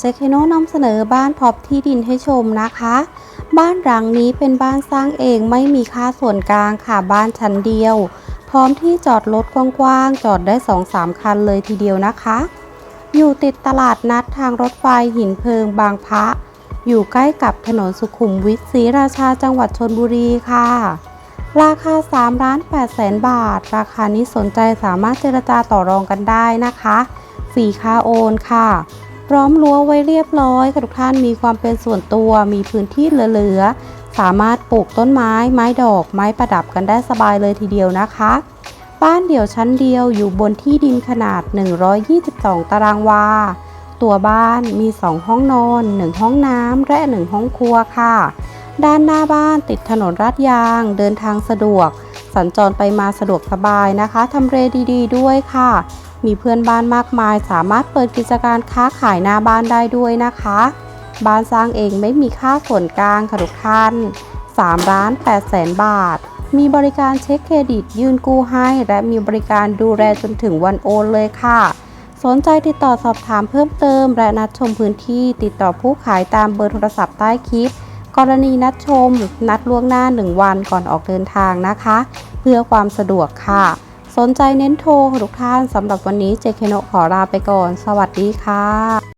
เจคโนนำเสนอบ้านพร็อพที่ดินให้ชมนะคะ บ้านหลังนี้เป็นบ้านสร้างเองไม่มีค่าส่วนกลางค่ะบ้านชั้นเดียว พร้อมที่จอดรถกว้างๆ จอดได้ 2-3 คันเลยทีเดียวนะคะ อยู่ติดตลาดนัดทางรถไฟหินเพิงบางพระ อยู่ใกล้กับถนนสุขุมวิทศรีราชาจังหวัดชนบุรีค่ะ ราคา3ล้าน8แสนบาท ราคานี้สนใจสามารถเจรจาต่อรองกันได้นะคะ ฟรีค่าโอนค่ะ ร้อมรั้วไว้เรียบร้อยค่ะทุกท่านมีความเป็นส่วนตัวมีพื้นที่เหลือๆสามารถปลูกต้นไม้ ไม้ดอก ไม้ประดับกันได้สบายเลยทีเดียวนะคะ บ้านเดี่ยวชั้นเดียวอยู่บนที่ดินขนาด 122 ตารางวา ตัวบ้านมี 2 ห้องนอน 1 ห้องน้ำและ 1 ห้องครัวค่ะ ด้านหน้าบ้านติดถนนลาดยาง เดินทางสะดวก สัญจรไปมาสะดวกสบายนะคะทำเลดี ๆ ด้วยค่ะ มีเพื่อนบ้านมากมาย สามารถเปิดกิจการค้าขายหน้าบ้านได้ด้วยนะคะ บ้านสร้างเองไม่มีค่าส่วนกลางค่ะทุกท่าน3ล้าน8แสนบาท มีบริการเช็คเครดิตยื่นกู้ให้ และมีบริการดูแลจนถึงวันโอนเลยค่ะ สนใจติดต่อสอบถามเพิ่มเติม และนัดชมพื้นที่ติดต่อผู้ขายตามเบอร์โทรศัพท์ใต้คลิป กรณีนัดชม นัดล่วงหน้า 1 วันก่อนออกเดินทางนะคะ เพื่อความสะดวกค่ะ สนใจเน้นโทรค่ะทุกท่านสำหรับวันนี้เจเคโนขอลาไปก่อน สวัสดีค่ะ